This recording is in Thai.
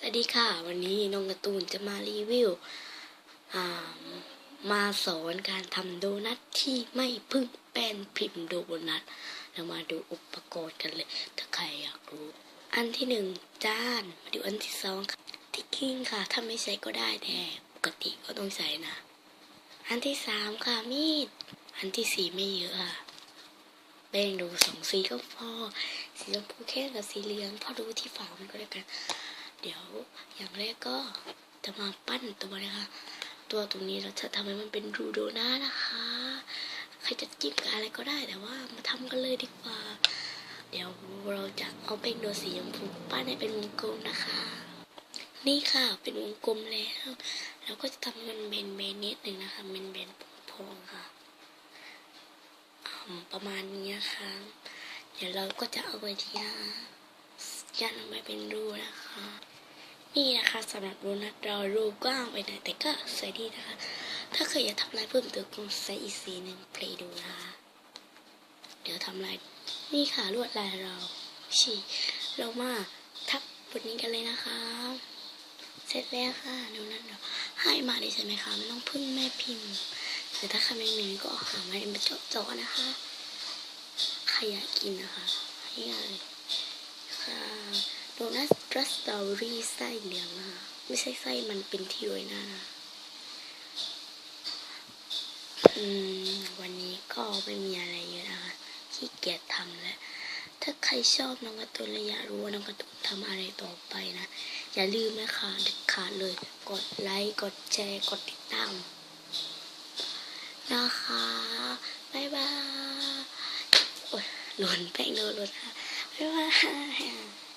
สวัสดีค่ะ วันนี้น้องการ์ตูนจะมารีวิวมาสอนการทำโดนัทที่ไม่พึ่งแป้นพิมพ์โดนัทเรามาดูอุปกรณ์กันเลย ถ้าใครอยากรู้ อันที่หนึ่งจานมาดูอันที่สองค่ะที่กิ้งค่ะ ถ้าไม่ใช้ก็ได้แต่ปกติก็ต้องใช้นะ อันที่สามค่ะมีด อันที่สี่ไม่เยอะค่ะแบ่งดูสองสีก็พอ สีชมพูแค่กับสีเหลืองพอดูที่ฝามันก็ได้กัน เดี๋ยวอย่างแรกก็จะมาปั้นตัวนะคะ ตัวตรงนี้เราจะทำให้มันเป็นรูโดนานะคะ ใครจะจิ้มกับอะไรก็ได้แต่ว่ามาทำกันเลยดีกว่า เดี๋ยวเราจะเอาเป็นโดสีชมพูปั้นให้เป็นวงกลมนะคะ นี่ค่ะเป็นวงกลมแล้วเราก็จะทำมันเบนเบนนิดหนึ่งนะคะเบนเบนพองๆค่ะประมาณนี้นะคะ เดี๋ยวเราก็จะเอาไปที่ยันออกมาเป็นรูนะ นี่นะคะสำหรับรูนัดเรารูกว้างไปหน่อยแต่ก็สวยดีนะคะ ถ้าเคยอยากทำลายเพิ่มเติมก็ใส่อีกสีหนึ่งเพลย์ดูนะคะ เดี๋ยวทำลายนี่ค่ะลวดลายเราฉีเรามาทับบทนี้กันเลยนะคะ เสร็จแล้วค่ะดูนัดเราให้มาเลยใช่ไหมคะไม่ต้องพึ่งแม่พิมพ์แต่ถ้าใครไม่มีก็หามาเป็นเจาะๆนะคะใครอยากกินนะคะให้เลยค่ะ โดนัทรัสตอรี่ไส้เหลืองนะคะไม่ใช่ไส้มันเป็นที่โรยหน้านะอืมวันนี้ก็ไม่มีอะไรเยอะนะคะขี้เกียจทำแล้ว ถ้าใครชอบน้องกร์ตูนและอยากรู้ว่าน้องกร์ตูนทำอะไรต่อไปนะ อย่าลืมนะคะเด็ดขาดเลย กดไลค์ กดแชร์ กดติดตาม นะคะบายบายโอ้ยหล่นแป้งโดนหล่นค่ะบายบาย